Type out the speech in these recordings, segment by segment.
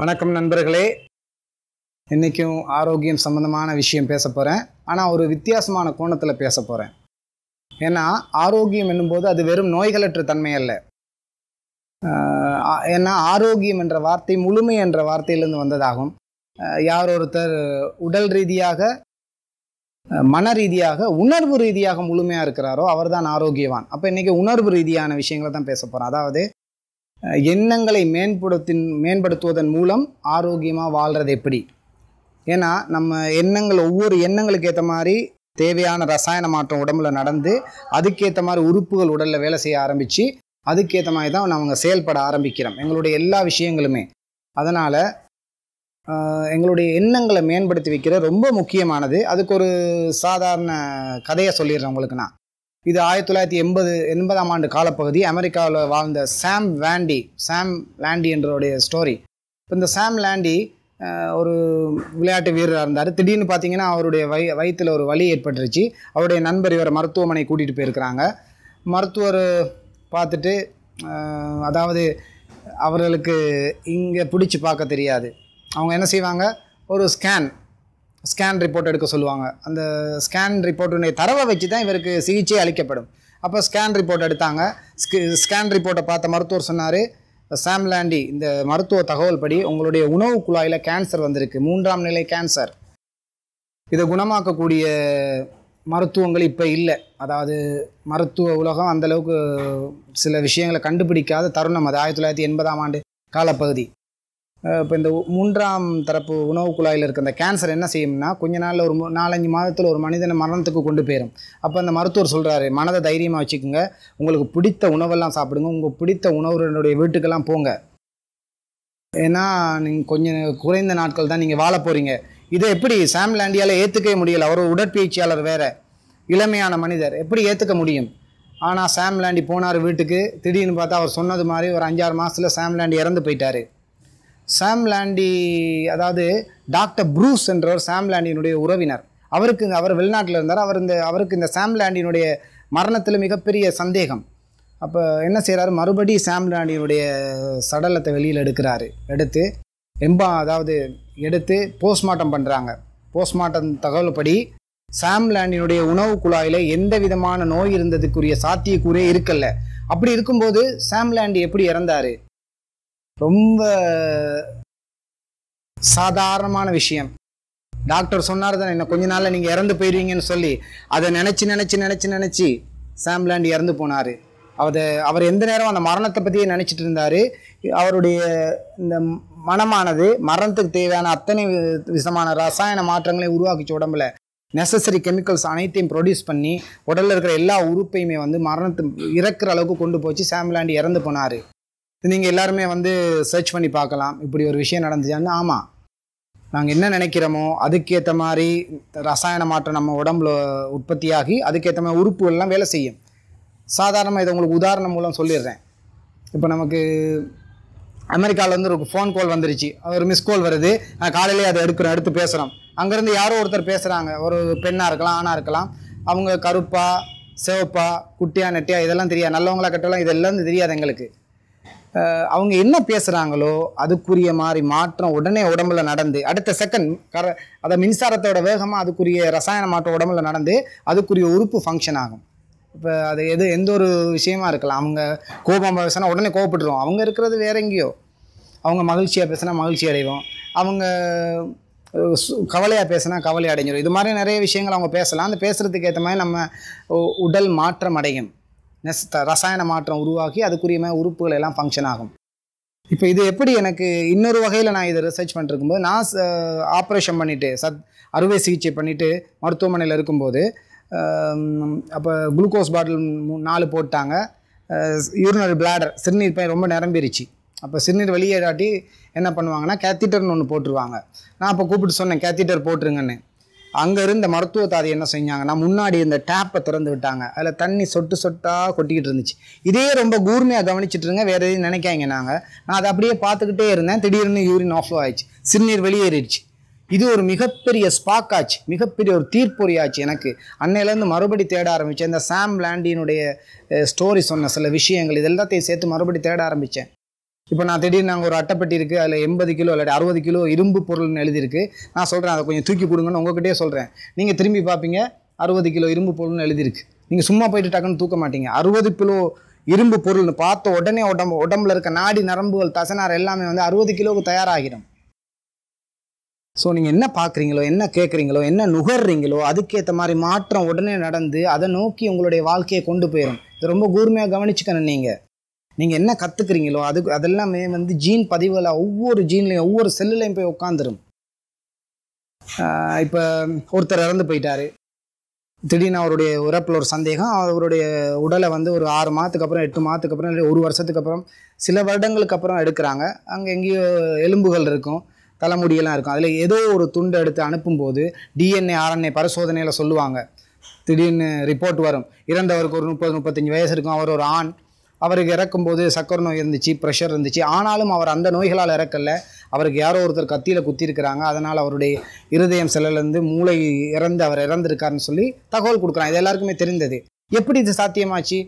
வணக்கம் நண்பர்களே. இன்றைக்கும் ஆரோக்கியம் சம்மந்தமான விஷயம் பேச போகிறேன் ஆனால் ஒரு வித்தியாசமான கோணத்தில் பேச போகிறேன் ஏன்னா ஆரோக்கியம் என்னும்போது அது வெறும் நோய்களற்ற தன்மை அல்ல. ஏன்னா ஆரோக்கியம் என்ற வார்த்தை முழுமை என்ற வார்த்தையிலிருந்து வந்ததாகும். யார் ஒருத்தர் உடல் ரீதியாக மன ரீதியாக உணர்வு ரீதியாக முழுமையாக இருக்கிறாரோ அவர் தான் ஆரோக்கியவான். அப்போ இன்றைக்கி உணர்வு ரீதியான விஷயங்களை தான் பேச போகிறோம் அதாவது எண்ணங்களை மேம்படுத்தின் மேம்படுத்துவதன் மூலம் ஆரோக்கியமாக வாழ்கிறது எப்படி? ஏன்னா நம்ம எண்ணங்கள் ஒவ்வொரு எண்ணங்களுக்கு ஏற்ற மாதிரி தேவையான ரசாயன மாற்றம் உடம்புல நடந்து அதுக்கேற்ற மாதிரி உறுப்புகள் உடலில் வேலை செய்ய ஆரம்பித்து அதுக்கேற்ற மாதிரி தான் நாங்கள் செயல்பட ஆரம்பிக்கிறோம் எங்களுடைய எல்லா விஷயங்களுமே. அதனால் எங்களுடைய எண்ணங்களை மேம்படுத்தி வைக்கிற ரொம்ப முக்கியமானது. அதுக்கு ஒரு சாதாரண கதையை சொல்லிடுறேன் உங்களுக்கு நான். இது ஆயிரத்தி தொள்ளாயிரத்தி எண்பது எண்பதாம் ஆண்டு காலப்பகுதி. அமெரிக்காவில் வாழ்ந்த சாம் வேண்டி சாம் லேண்டி என்றோடைய ஸ்டோரி இப்போ இந்த சாம் லேண்டி ஒரு விளையாட்டு வீரராக இருந்தார். திடீர்னு பார்த்தீங்கன்னா அவருடைய வய வயிற்றில் ஒரு வலி ஏற்பட்டுருச்சு. அவருடைய நண்பர் இவரை மருத்துவமனை கூட்டிகிட்டு போயிருக்கிறாங்க. மருத்துவர் பார்த்துட்டு அதாவது அவர்களுக்கு இங்கே பிடிச்சி பார்க்க தெரியாது. அவங்க என்ன செய்வாங்க? ஒரு ஸ்கேன் ஸ்கேன் ரிப்போர்ட் எடுக்க சொல்லுவாங்க. அந்த ஸ்கேன் ரிப்போர்ட்டுடைய தரவை வச்சு தான் இவருக்கு சிகிச்சை அளிக்கப்படும். அப்போ ஸ்கேன் ரிப்போர்ட் எடுத்தாங்க. ஸ்கேன் ரிப்போர்ட்டை பார்த்த மருத்துவர் சொன்னார் சாம் லாண்டி இந்த மருத்துவ தகவல் படி உங்களுடைய உணவு குழாயில் கேன்சர் வந்திருக்கு. மூன்றாம் நிலை கேன்சர் இதை குணமாக்கக்கூடிய மருத்துவங்கள் இப்போ இல்லை. அதாவது மருத்துவ உலகம் அந்தளவுக்கு சில விஷயங்களை கண்டுபிடிக்காத தருணம் அது. ஆயிரத்தி தொள்ளாயிரத்தி எண்பதாம் ஆண்டு காலப்பகுதி. இப்போ இந்த மூன்றாம் தரப்பு உணவு குழாயில் இருக்க அந்த கேன்சர் என்ன செய்யும்னா கொஞ்ச நாளில் ஒரு மு- நாலஞ்சு மாதத்தில் ஒரு மனிதனை மரணத்துக்கு கொண்டு போயிடும் அப்போ அந்த மருத்துவர் சொல்கிறாரு மனதை தைரியமாக வச்சுக்கோங்க. உங்களுக்கு பிடித்த உணவெல்லாம் சாப்பிடுங்க. உங்கள் பிடித்த உணவுடைய வீட்டுக்கெல்லாம் போங்க. ஏன்னா நீங்கள் கொஞ்சம் குறைந்த நாட்கள் தான் நீங்கள் வாழ போகிறீங்க இதை எப்படி சாம் லாண்டியால் ஏற்றுக்கவே முடியல? அவர் உடற்பயிற்சியாளர் வேறு. இளமையான மனிதர். எப்படி ஏற்றுக்க முடியும்? ஆனால் சாம் லாண்டி போனார் வீட்டுக்கு. திடீர்னு பார்த்தா அவர் சொன்னது மாதிரி ஒரு அஞ்சாறு மாதத்தில் சாம் லாண்டி இறந்து போயிட்டார். சாம் லாண்டி அதாவது டாக்டர் ப்ரூஸ் என்றவர் சாம் லாண்டினுடைய உறவினர். அவருக்கு அவர் வெளிநாட்டில் இருந்தார். அவர் இந்த அவருக்கு இந்த சாம் லாண்டினுடைய மரணத்தில் மிகப்பெரிய சந்தேகம். அப்போ என்ன செய்கிறாரு மறுபடி சாம் லாண்டினுடைய சடலத்தை வெளியில் எடுக்கிறாரு. எடுத்து எம்பா அதாவது எடுத்து போஸ்ட்மார்ட்டம் பண்ணுறாங்க போஸ்ட்மார்ட்டம் தகவல்படி சாம் லாண்டினுடைய உணவு குழாயில் எந்த விதமான நோய் இருந்ததுக்குரிய சாத்தியக்கூறே இருக்கல்ல. அப்படி இருக்கும்போது சாம் லாண்டி எப்படி இறந்தாரு? ரொம்ப சாதாரணமான விஷயம். டாக்டர் சொன்னார் தானே இன்னும் கொஞ்ச நாளில் நீங்கள் இறந்து போயிடுவீங்கன்னு சொல்லி. அதை நினச்சி நினச்சி நினச்சி நினச்சி சாம்லாண்ட் இறந்து போனார். அவர் அவர் எந்த நேரம் அந்த மரணத்தை பற்றியே நினச்சிட்டு இருந்தார். அவருடைய இந்த மனமானது மரணத்துக்கு தேவையான அத்தனை விதமான ரசாயன மாற்றங்களை உருவாக்கிச்சு உடம்புல. நெசசரி கெமிக்கல்ஸ் அனைத்தையும் ப்ரொடியூஸ் பண்ணி உடலில் இருக்கிற எல்லா உறுப்பையுமே வந்து மரணத்து இறக்குற அளவுக்கு கொண்டு போச்சு. சாம்லாண்டி இறந்து போனார். நீங்கள் எல்லாருமே வந்து சர்ச் பண்ணி பார்க்கலாம். இப்படி ஒரு விஷயம் நடந்துச்சான்னு ஆமாம் நாங்கள் என்ன நினைக்கிறோமோ அதுக்கேற்ற மாதிரி ரசாயன மாற்றம் நம்ம உடம்புல உற்பத்தியாகி அதுக்கேற்ற மாதிரி உறுப்புகள்லாம் வேலை செய்யும். சாதாரணமாக இதை உங்களுக்கு உதாரணம் மூலம் சொல்லிடுறேன். இப்போ நமக்கு அமெரிக்காவில் வந்து ஒரு ஃபோன் கால் வந்துருச்சு. ஒரு மிஸ் கால் வருது. நான் காலையிலேயே அதை எடுக்கிறோம் எடுத்து பேசுகிறோம் அங்கேருந்து யாரோ ஒருத்தர் பேசுகிறாங்க ஒரு பெண்ணாக இருக்கலாம் ஆணாக இருக்கலாம். அவங்க கருப்பா சிவப்பா குட்டியா நெட்டியா இதெல்லாம் தெரியாது. நல்லவங்களா கட்டலாம் இதெல்லாம் தெரியாது எங்களுக்கு. அவங்க என்ன பேசுகிறாங்களோ அதுக்குரிய மாதிரி மாற்றம் உடனே உடம்புல நடந்து அடுத்த செகண்ட் கர அதை மின்சாரத்தோட வேகமாக அதுக்குரிய ரசாயன மாற்றம் உடம்புல நடந்து அதுக்குரிய உறுப்பு ஃபங்க்ஷன் ஆகும். இப்போ அது எது எந்த ஒரு விஷயமா இருக்கலாம். அவங்க கோபம் பேசினா உடனே கோவப்பட்டுருவோம் அவங்க இருக்கிறது வேற எங்கேயோ. அவங்க மகிழ்ச்சியாக பேசினா மகிழ்ச்சி அடைவோம். அவங்க கவலையாக பேசினா கவலை அடைஞ்சிடும் இது மாதிரி நிறைய விஷயங்கள் அவங்க பேசலாம். அந்த பேசுகிறதுக்கு ஏற்ற மாதிரி நம்ம உ- உடல் மாற்றம் அடையும். நெஸ் ரசாயன மாற்றம் உருவாக்கி அதுக்குரிய உறுப்புகள் எல்லாம் ஃபங்க்ஷன் ஆகும். இப்போ இது எப்படி எனக்கு இன்னொரு வகையில் நான் இதை ரிசர்ச் பண்ணிருக்கும்போது நான் ஆப்ரேஷன் பண்ணிவிட்டு சத் அறுவை சிகிச்சை பண்ணிவிட்டு மருத்துவமனையில் இருக்கும்போது அப்போ குளுக்கோஸ் பாட்டில் நாலு போட்டாங்க. யூரினரி பிளாடர் சிறுநீர் பை ரொம்ப நிரம்பிருச்சு. அப்போ சிறுநீர் வெளியேறாட்டி என்ன பண்ணுவாங்கன்னா கேத்தீட்டர்னு ஒன்று போட்டுருவாங்க. நான் அப்போ கூப்பிட்டு சொன்னேன் கேத்தீட்டர் போட்டுருங்கன்னு. அங்கே இருந்த மருத்துவ தாதி என்ன செஞ்சாங்கன்னா முன்னாடி இந்த டேப்பை திறந்து விட்டாங்க. அதில் தண்ணி சொட்டு சொட்டாக கொட்டிக்கிட்டு இருந்துச்சு. இதே ரொம்ப கூர்மையாக கவனிச்சுட்டு இருங்க. வேறு எதையும் நினைக்காங்க நாங்கள் நான் அதை அப்படியே பார்த்துக்கிட்டே இருந்தேன். திடீர்னு யூரின் ஆஃப் ஆயிடுச்சு. சிறுநீர் வெளியேறிடுச்சு. இது ஒரு மிகப்பெரிய ஸ்பாக் ஆச்சு. மிகப்பெரிய ஒரு தீர்ப்பொறி ஆச்சு எனக்கு. அன்னையிலேருந்து மறுபடி தேட ஆரம்பித்தேன் இந்த சாம் லாண்டினுடைய ஸ்டோரி சொன்ன சில விஷயங்கள் இது எல்லாத்தையும் சேர்த்து மறுபடி தேட ஆரம்பித்தேன் இப்போ நான் திடீர்னு நாங்கள் ஒரு அட்டைப்பட்டி இருக்குது அதில் எண்பது கிலோ இல்லாட்டி அறுபது கிலோ இரும்பு பொருள்னு எழுதியிருக்கு. நான் சொல்கிறேன் அதை கொஞ்சம் தூக்கி கொடுங்கன்னு உங்ககிட்டயே சொல்கிறேன் நீங்கள் திரும்பி பார்ப்பீங்க அறுபது கிலோ இரும்பு பொருள்னு எழுதியிருக்கு. நீங்கள் சும்மா போயிட்டு டக்குன்னு தூக்க மாட்டீங்க. அறுபது கிலோ இரும்பு பொருள்னு பார்த்த உடனே உடம்பு உடம்புல இருக்க நாடி நரம்புகள் தசனார் எல்லாமே வந்து அறுபது கிலோவுக்கு தயாராகிடும். ஸோ நீங்கள் என்ன பார்க்குறீங்களோ என்ன கேட்குறீங்களோ என்ன நுகர்றீங்களோ அதுக்கேற்ற மாதிரி மாற்றம் உடனே நடந்து அதை நோக்கி உங்களுடைய வாழ்க்கையை கொண்டு போயிடும் இது ரொம்ப கூர்மையாக கவனிச்சுக்கணும் நீங்கள் நீங்கள் என்ன கற்றுக்குறீங்களோ அதுக்கு அதெல்லாமே வந்து ஜீன் பதிவில் ஒவ்வொரு ஜீன்லையும் ஒவ்வொரு செல்லுலையும் போய் உட்காந்துரும் இப்போ ஒருத்தர் இறந்து போயிட்டார். திடீர்னு அவருடைய உறப்பில் ஒரு சந்தேகம் அவருடைய உடலை வந்து ஒரு ஆறு மாதத்துக்கு அப்புறம் எட்டு மாதத்துக்கு அப்புறம் இல்லை ஒரு வருஷத்துக்கு அப்புறம் சில வருடங்களுக்கு அப்புறம் எடுக்கிறாங்க. அங்கே எங்கேயோ எலும்புகள் இருக்கும் தலைமுடியெல்லாம் இருக்கும். அதில் ஏதோ ஒரு துண்டு எடுத்து அனுப்பும்போது டிஎன்ஏ ஆர்என்ஏ பரிசோதனையில் சொல்லுவாங்க. திடீர்னு ரிப்போர்ட் வரும். இறந்தவருக்கு ஒரு முப்பது முப்பத்தஞ்சு வயசு இருக்கும். அவர் ஒரு ஆண். அவருக்கு இறக்கும்போது சக்கரை நோய் இருந்துச்சு ப்ரெஷர் இருந்துச்சு. ஆனாலும் அவர் அந்த நோய்களால் இறக்கல. அவருக்கு யாரோ ஒருத்தர் கத்தியில் குத்திருக்கிறாங்க அதனால் அவருடைய இருதயம் செல்லிலேருந்து மூளை இறந்து அவர் இறந்துருக்காருன்னு சொல்லி தகவல் கொடுக்குறாங்க. இது எல்லாருக்குமே தெரிந்தது. எப்படி இது சாத்தியமாச்சு?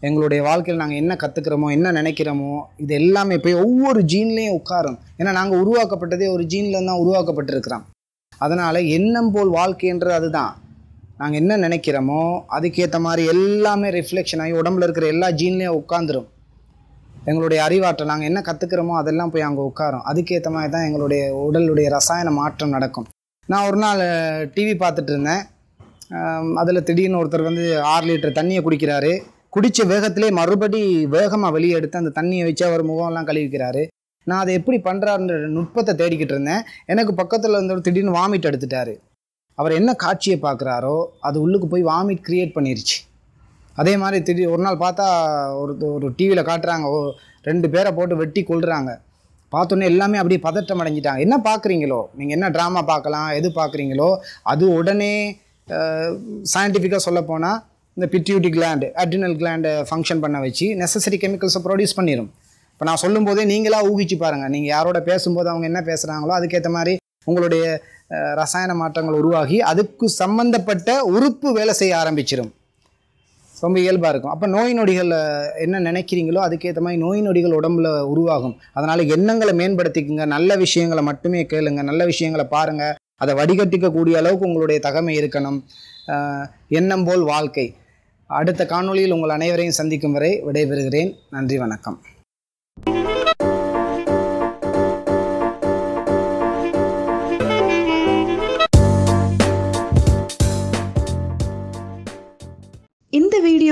எங்களுடைய வாழ்க்கையில் நாங்கள் என்ன கற்றுக்கிறோமோ என்ன நினைக்கிறோமோ இது எல்லாமே போய் ஒவ்வொரு ஜீன்லேயும் உட்காரும். ஏன்னா நாங்கள் உருவாக்கப்பட்டதே ஒரு ஜீனில் தான் உருவாக்கப்பட்டிருக்கிறோம். அதனால் எண்ணம் போல் வாழ்க்கைன்றது அதுதான். நாங்கள் என்ன நினைக்கிறோமோ அதுக்கேற்ற மாதிரி எல்லாமே ரிஃப்ளெக்ஷன் ஆகி உடம்புல இருக்கிற எல்லா ஜீன்லேயும் உட்காந்துரும் எங்களுடைய அறிவாற்றல் நாங்கள் என்ன கற்றுக்கிறோமோ அதெல்லாம் போய் அங்கே உட்காரும். அதுக்கேற்ற மாதிரி தான் எங்களுடைய உடலுடைய ரசாயன மாற்றம் நடக்கும். நான் ஒரு நாள் டிவி பார்த்துட்டு இருந்தேன். அதில் திடீர்னு ஒருத்தர் வந்து ஆறு லிட்டர் தண்ணியை குடிக்கிறாரு. குடித்த வேகத்திலே மறுபடி வேகமாக வெளியே எடுத்து அந்த தண்ணியை வச்சு அவர் முகம்லாம் கழுவிக்கிறாரு. நான் அதை எப்படி பண்ணுறாருன்ற நுட்பத்தை தேடிக்கிட்டு இருந்தேன். எனக்கு பக்கத்தில் இருந்தவர் திடீர்னு வாமிட் எடுத்துட்டாரு. அவர் என்ன காட்சியை பார்க்குறாரோ அது உள்ளுக்கு போய் வாமிட் க்ரியேட் பண்ணிருச்சு. அதே மாதிரி திடீர் ஒரு நாள் பார்த்தா ஒரு ஒரு டிவியில் காட்டுறாங்க. ஓ ரெண்டு பேரை போட்டு வெட்டி கொள்கிறாங்க பார்த்தோன்னே எல்லாமே அப்படியே பதட்டம் அடைஞ்சிட்டாங்க. என்ன பார்க்குறீங்களோ? நீங்கள் என்ன ட்ராமா பார்க்கலாம்? எது பார்க்குறீங்களோ? அது உடனே சயின்டிஃபிக்காக சொல்லப்போனால் இந்த பிட்யூட்டி கிளாண்டு அட்ரினல் கிளாண்டை ஃபங்க்ஷன் பண்ண வச்சு நெசசரி கெமிக்கல்ஸை ப்ரொடியூஸ் பண்ணிடும் இப்போ நான் சொல்லும்போதே நீங்களாக ஊகிச்சு பாருங்கள் நீங்கள் யாரோட பேசும்போது அவங்க என்ன பேசுகிறாங்களோ அதுக்கேற்ற மாதிரி உங்களுடைய ரசாயன மாற்றங்கள் உருவாகி அதுக்கு சம்பந்தப்பட்ட உறுப்பு வேலை செய்ய ஆரம்பிச்சிடும் ரொம்ப இயல்பாக இருக்கும். அப்போ நோய் நொடிகள் என்ன நினைக்கிறீங்களோ அதுக்கேற்ற மாதிரி நோய் நொடிகள் உடம்புல உருவாகும். அதனால் எண்ணங்களை மேம்படுத்திக்குங்க. நல்ல விஷயங்களை மட்டுமே கேளுங்க. நல்ல விஷயங்களை பாருங்கள் அதை வடிகட்டிக்கக்கூடிய அளவுக்கு உங்களுடைய தகமை இருக்கணும். எண்ணம் போல் வாழ்க்கை. அடுத்த காணொளியில் உங்கள் அனைவரையும் சந்திக்கும் வரை விடைபெறுகிறேன். நன்றி வணக்கம்.